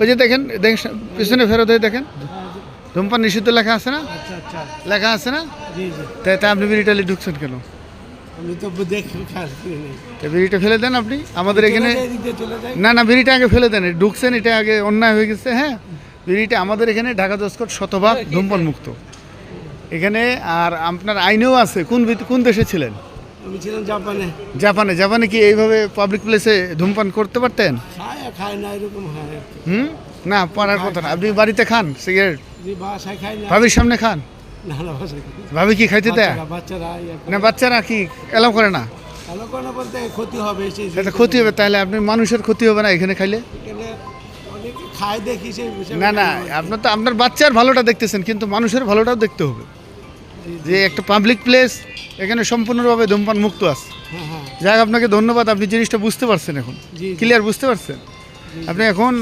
ওই যে দেখেন পিছনে ফেরত হয়ে দেখেন। ধূমপান নিষিদ্ধ লেখা আছে না? আচ্ছা আচ্ছা। লেখা আছে না? তাই আপনি বিড়িটালি ঢুকছেন কেন? আমি তো বিড়িটা ফেলে দেন আপনি। আমাদের এখানে না না বিড়িটা আগে ফেলে দেন। ঢুকছেন এটা আগে অন্যায় হয়ে গেছে হ্যাঁ? বিড়িটা আমাদের এখানে ঢাকা দশকট শতভাগ ধূমপান মুক্ত এখানে আর আপনার আইনেও আছে কোন কোন দেশে ছিলেন? আমি ছিলাম জাপানে। জাপানে জাপানে কি এইভাবে পাবলিক প্লেসে ধূমপান করতে পারতেন? খায় খায় না এরকম হয় হুম? না পারার কথা না। আপনি বাড়িতে খান সিগারেট বাসায় খায় না। ভাবির সামনে খান? না না বাসায় ভাবি কি খাইতে দেয়? বাচ্চারা। না বাচ্চারা কি এলাও করে না? ভালো করে না বলতে ক্ষতি হবে সেই এটা ক্ষতি হবে তাহলে আপনি মানুষের ক্ষতি হবে না এখানে খাইলে? খায় দেখি সেই না না আপনার তো আপনার বাচ্চার ভালোটা দেখতেছেন কিন্তু মানুষের ভালোটাও দেখতে হবে। যে একটা পাবলিক প্লেস এখানে সম্পূর্ণভাবে ধূমপান মুক্ত আছে যাক আপনাকে ধন্যবাদ আপনি জিনিসটা বুঝতে পারছেন এখন। ক্লিয়ার বুঝতে পারছেন? আপনি এখন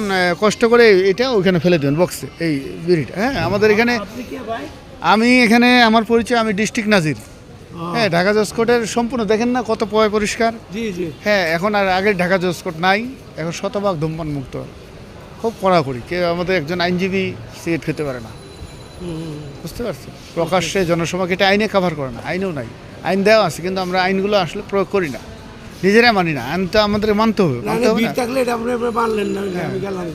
কষ্ট করে এটা ওখানে ফেলে দেবেন বক্সে এই বিড়িটা হ্যাঁ? আমাদের এখানে আমি এখানে আমার পরিচয় আমি ডিস্ট্রিক্ট নাজির। হ্যাঁ ঢাকা জসকোটের সম্পূর্ণ দেখেন না কত পয় পরিষ্কার? জি জি। হ্যাঁ এখন আর আগের ঢাকা জসকোট নাই এখন শতভাগ ধূমপান মুক্ত খুব কড়াকড়ি কেউ আমাদের একজন আইনজীবী সিগারেট খেতে পারে না। বুঝতে পারছি। প্রকাশ্যে জনসভাকে এটা আইনে কাভার করে না আইনেও নাই। আইন দেওয়া আছে কিন্তু আমরা আইনগুলো আসলে প্রয়োগ করি না। নিজেরাই মানি না আইন তো আমাদের মানতে হবে মানতে হবে না। থাকলে এটা আপনি মানলেন না আমি গেলাম।